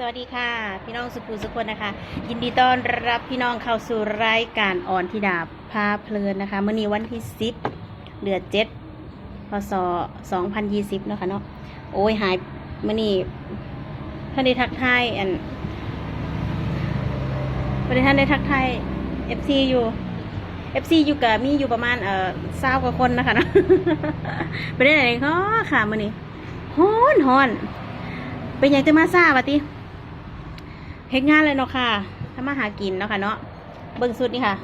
สวัสดีค่ะ พี่น้องสุภูสุคนนะคะ ยินดีต้อนรับพี่น้องเข้าสู่รายการออนทิดาพาเพลินนะคะเมื่อนี้วันที่สิบเดือนเจ็ดพศสองพันยี่สิบนะคะเนาะโอ้ยหายเมื่อนี้ท่านได้ทักทายอันวันนี้ท่านได้ทักทายเอฟซีอยู่เอฟซีอยู่กับมีอยู่ประมาณเอ่อเศร้ากว่าคนนะคะเนาะไปได้ไหนก็ค่ะมื่อนี้ฮ้อนฮ้อนเป็นอย่างจะมาทราบวะติ เฮ็ดงานเลยเนาะค่ะถ้ามาหากินเนาะค่ะเนาะ เบิ่งชุดนี่ค่ะ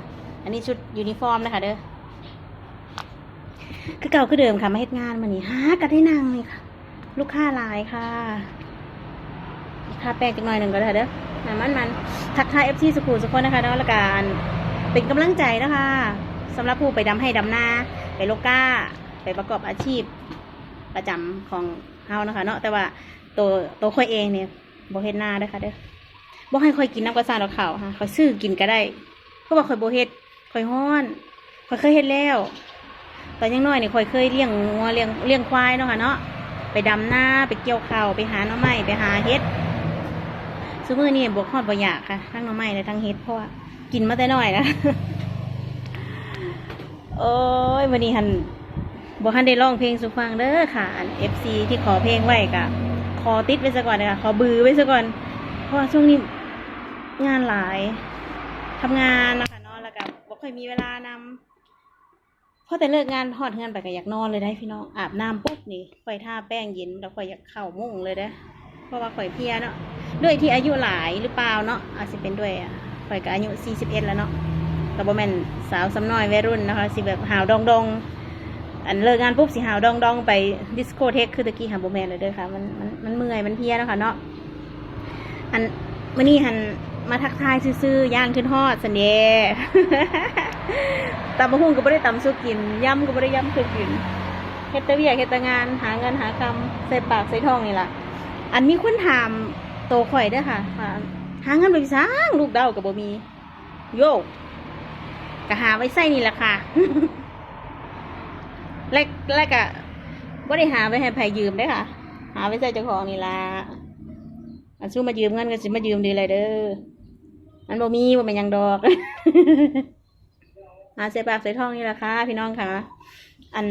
อันนี้ชุดยูนิฟอร์มนะคะเด้อ คือเก่าคือเดิมค่ะ มาเฮ็ดงานมานี่หากันได้นางนี่ค่ะ ลูกค้าหลายค่ะค่าแป้งจักหน่อยหนึ่งก็ได้เด้อน้ำมันมัน ทักทายเอฟซีสกูสุกคนนะคะเนาะล้วการเป็นกำลังใจนะคะสำหรับผู้ไปดำให้ดำนา ไปโลก้า ไปประกอบอาชีพประจำของเฮานะคะ เนาะแต่ว่าตัวตัวค่อยเองเนี่ยบ่เฮ็ดหน้าด้อค่ะเด้อ บ่ให้ค่อยกินน้ำกระซาดอกขาวค่ะค่อยซื้อกินก็ได้เพราะว่าค่อยโบเฮ็ดค่อยฮ้อนค่อยเคยเฮ็ดแล้วตอนยังน้อยนี่ค่อยเคยเลี้ยงงัวเลี้ยงเลี้ยงควายเนาะค่ะเนาะไปดำหน้าไปเกี่ยวข้าวไปหาหน่อไม้ไปหาเฮ็ดซุมื้อนี้บ่ฮอดบ่อยากค่ะทั้งหน่อไม้และทั้งเฮ็ดเพราะว่ากินมาแต่น้อยนะโอ้ยวันนี้หันบ่ทันได้ร้องเพลงสุฟังเด้อค่ะอัน FC ที่ขอเพลงไว้กะขอติดไว้ซะก่อนนะคะขอบือไว้ซะก่อน เพราะว่าช่วงนี้ งานหลายทำงานนะคะนอนแล้วก็บ่ค่อยมีเวลานำพอแต่เลิกงานหอดงานไปก็อยากนอนเลยได้พี่น้องอาบน้ำปุ๊บนี่ข่อยทาแป้งเย็นแล้วข่อยอยากเข้ามุ้งเลยเด้เพราะว่าข่อยเพียเนาะด้วยที่อายุหลายหรือเปล่าเนาะอาจจะเป็นด้วยอะข่อยก็อายุ41แล้วเนาะก็บ่แมนสาวสำน้อยวัยรุ่นนะคะสิแบบหาวดองดองอันเลิกงานปุ๊บสิหาวดองดองไปดิสโกเทคคือตะกี้หาโบแมนเลยเด้อค่ะมันมันมันเมื่อยมันเพลียแล้วค่ะเนาะอันมื่อนี้หัน มาทักทายซื่อๆย่างขึ้นฮอดสันเดตำบะฮุ่งก็ไม่ได้ตำสุกินย่ำก็ไม่ได้ย่ำสุกินเฮ็ดแตะเวียกเฮ็ดตะงานหาเงินหาคำใส่ปากใส่ท้องนี่ล่ะอันมีคนถามโตข่อยด้อค่ะว่าหาเงินไปสร้างลูกเดากับบ่มี โยกก็หาไว้ใส่นี่แหละค่ะแรกแรกอะบ่ได้หาไว้ให้ไผยืมได้ค่ะ หาไว้ใส่เจ้าของนี่ล่ะอันสู้มายืมเงินก็สิมายืมดีเลยเด้อ มันบ่มีบ่เป็นยังดอกหาใส่ปากใส่ท้องนี่แหละค่ะพี่น้องค่ะ อัน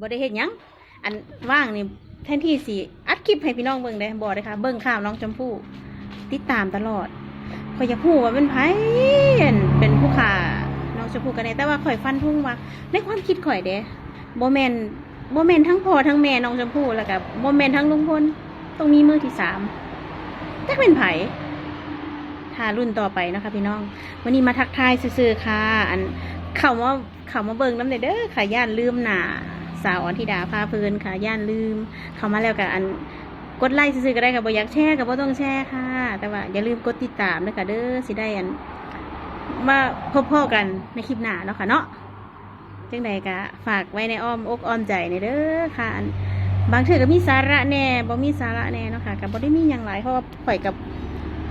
บ่ได้เฮ็ดยัง อันว่างนี่แทนที่สิอัดคลิปให้พี่น้องเบิ่งได้บ่ได้ค่ะ เบิ่งข่าวน้องชมพู่ติดตามตลอดข่อยอยากฮู้ว่าเป็นไผ่เป็นผู้ข่าน้องชมพู่กันแน่แต่ว่าข่อยฟันทุ่งว่าในความคิดข่อยเด้บ่แมนบ่แมนทั้งพ่อทั้งแม่น้องชมพู่แล้วก็บ่แมนทั้งลุงพลต้องมีมือที่สาม จักเป็นไผถ้ารุ่นต่อไปนะคะพี่น้อง วันนี้มาทักทายซื่อๆค่ะ อันเข้ามาเข้ามาเบิ่งน้ำเด้อค่ะย่านลืมหนาสาวอ่อนธิดาพาเพลินค่ะย่านลืม เข้ามาแล้วกับอันกดไลค์ซื่อๆก็ได้ค่ะบ่อยากแชร์ก็บ่ต้องแชร์ค่ะ แต่ว่าอย่าลืมกดติดตามด้วยค่ะเด้อสิได้อันมาพบพ่อกันในคลิปหน้าเนาะค่ะเนาะจังใดก็ฝากไว้ในอ้อมอกอ้อมใจในเด้อค่ะอัน บางเทื่อก็มีสาระแน่บ่มีสาระแน่เนาะค่ะก็บ่ได้มีหยังหลายเพราะว่าข่อยกับ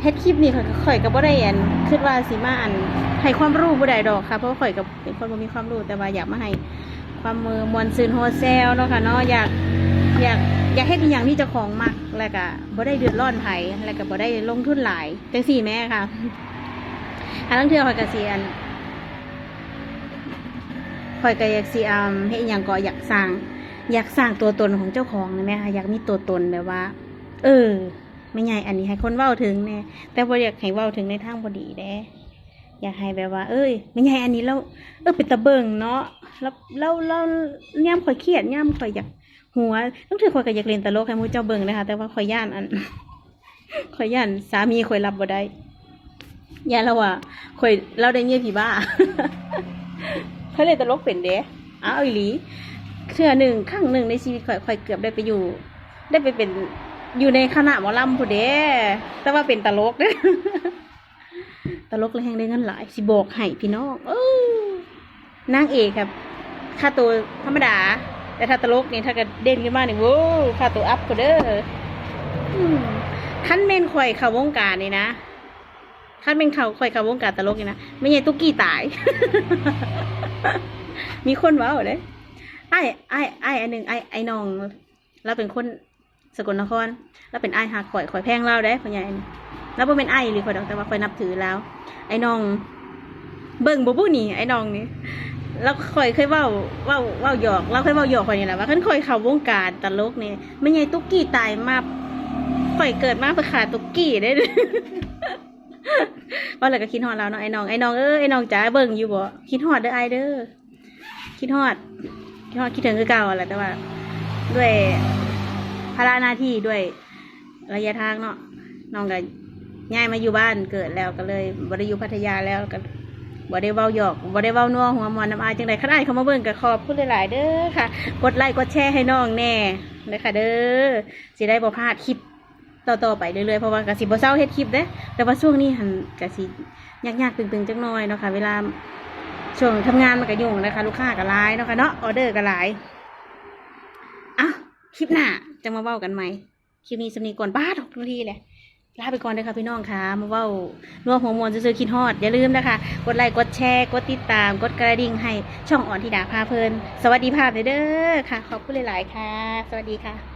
เฮ็ดคลิปนี่ข่อยก็ข่อยก็บ่ได้อันคิดว่าสิมาอันให้ความรู้บ่ได้ดอกค่ะเพราะว่าข่อยก็เป็นคนบ่มีความรู้แต่ว่าอยากมาให้ความมือมวลซืนโฮเซลเนาะค่ะเนาะอยากอยากอยากเฮ็ดอีหยังที่เจ้าของมักแล้วก็บ่ได้เดือดร้อนไผแล้วก็บ่ได้ลงทุนหลายจังซี่แม่ค่ะอันนั้นเทื่อข่อยก็สิอันข่อยก็อยากสิอืมเฮ็ดอหยังก็อยากสร้าง อยากสร้างตัวตนของเจ้าของนะแม่ค่ะอยากมีตัวตนแบบว่า เออไม่ใหญ่อันนี้ให้คนเว้าถึงแน่แต่บ่อยากให้เว้าถึงในทางบ่ดีแด้อยากให้แบบว่า เอ้ยไม่ใหญ่อันนี้เราเออเป็นตะเบิงเนาะแล้วเราเราย่ำข่อยเครียดย่ำข่อยอยากหัวต้องถือข่อยก็อยากเล่นตลกให้มูเจ้าเบิงนะคะ แต่ว่าข่อยย่านอันข่อยย่านสามีข่อยรับบ่ได้ย่าเราอะข่อยเราได้เงียผีบ้าเขาเลยตลกเป็นเด้อ้าวอีหลี เชื่อหนึ่งครั้งหนึ่งในชีวิตข่อยข่อยเกือบได้ไปอยู่ ได้ไปเป็นอยู่ในคณะหมอลำผู้เด้แต่ว่าเป็นตลกเด้ตลกแล้วแหงได้เงินหลายสิบอกให้พี่น้องเออนางเอกครับ ค่าตัวธรรมดา แต่ถ้าตลกนี่ถ้ากิดเด่นขึ้นมาเนี่โว้วค่าตัวอัพก็เด้อขั้นเมนข่อยข้าววงการนี่นะคันเป็นเขาคอยเขาววงการตลกนี่นะไม่ใช่ตุ๊กกี้ตาย มีคนว้าวเลย อ้ไอ้ไอ้อันหนึ่งไอ้ไอ้น้องเราเป็นคนสกลนครแล้วเป็นไอ้หักข่อยข่อยแพงเราได้พ่อใหญ่นี่แล้วบ่เป็นไอ้หรือข่อยดอกแต่ว่าข่อยนับถือแล้ว ไอ้น้อง เบิ่งบ่บุนี่ไอ้น้องนี่แล้วข่อยเคยเว้าเว้าเว้าหยอก เราเคยเว้าหยอกข่อยนี่แหละว่าคันข่อยเข้าวงการตลกนี่ไม่ใช่ตุ๊กกี้ตายมาข่อยเกิดมาเพื่อขาตุ๊กกี้ได้เด้อว่าแล้วก็คิดฮอดเราเนาะไอ้น้องไอ้น้องเอ้ยไอ้น้องจ๋าเบิ่งอยู่บ่คิดฮอดเด้อไอเด้อคิดฮอด คิดฮอดคิดถึงคือเก่าแหละแต่ว่า ด้วยภาระหน้าที่ด้วยระยะทางเนาะน้องก็ย้ายมาอยู่บ้านเกิดแล้วก็เลยบ่ได้อยู่พัทยาแล้วก็บ่ได้เว้าหยอกบ่ได้เว้านัวหัวมอนน้ำอายจังได๋คันอายเขามาเบิ่งก็ขอบคุณหลายๆเด้อค่ะ กดไลค์กดแชร์ให้น้องแน่เด้อค่ะเด้อสิได้บ่พลาดคลิปต่อๆไปเรื่อยๆเพราะว่ากสิบ่เซาเฮ็ดคลิปเด้แต่ว่าช่วงนี้หันกสิยากๆตึงๆจักหน่อยเนาะค่ะ เวลา ช่วงทำงานมันก็ยุ่งนะคะ ลูกค้าก็หลายเนาะค่ะเนาะออเดอร์ก็หลายอะคลิปหน้าจะมาเว้ากันไหมคลิปนี้สำนีก่อนบ้าทุกนาทีเลยลาไปก่อนเลยค่ะพี่น้องค่ะ มาเว้าร่วมหัวมวลซื้อคิดฮอด อย่าลืมนะคะ กดไลค์กดแชร์ กดติดตาม กดกระดิ่งให้ช่องอ่อนที่ดาพาเพลิน สวัสดีภาพเด้อค่ะ ขอบคุณหลาย ๆ ค่ะ สวัสดีค่ะ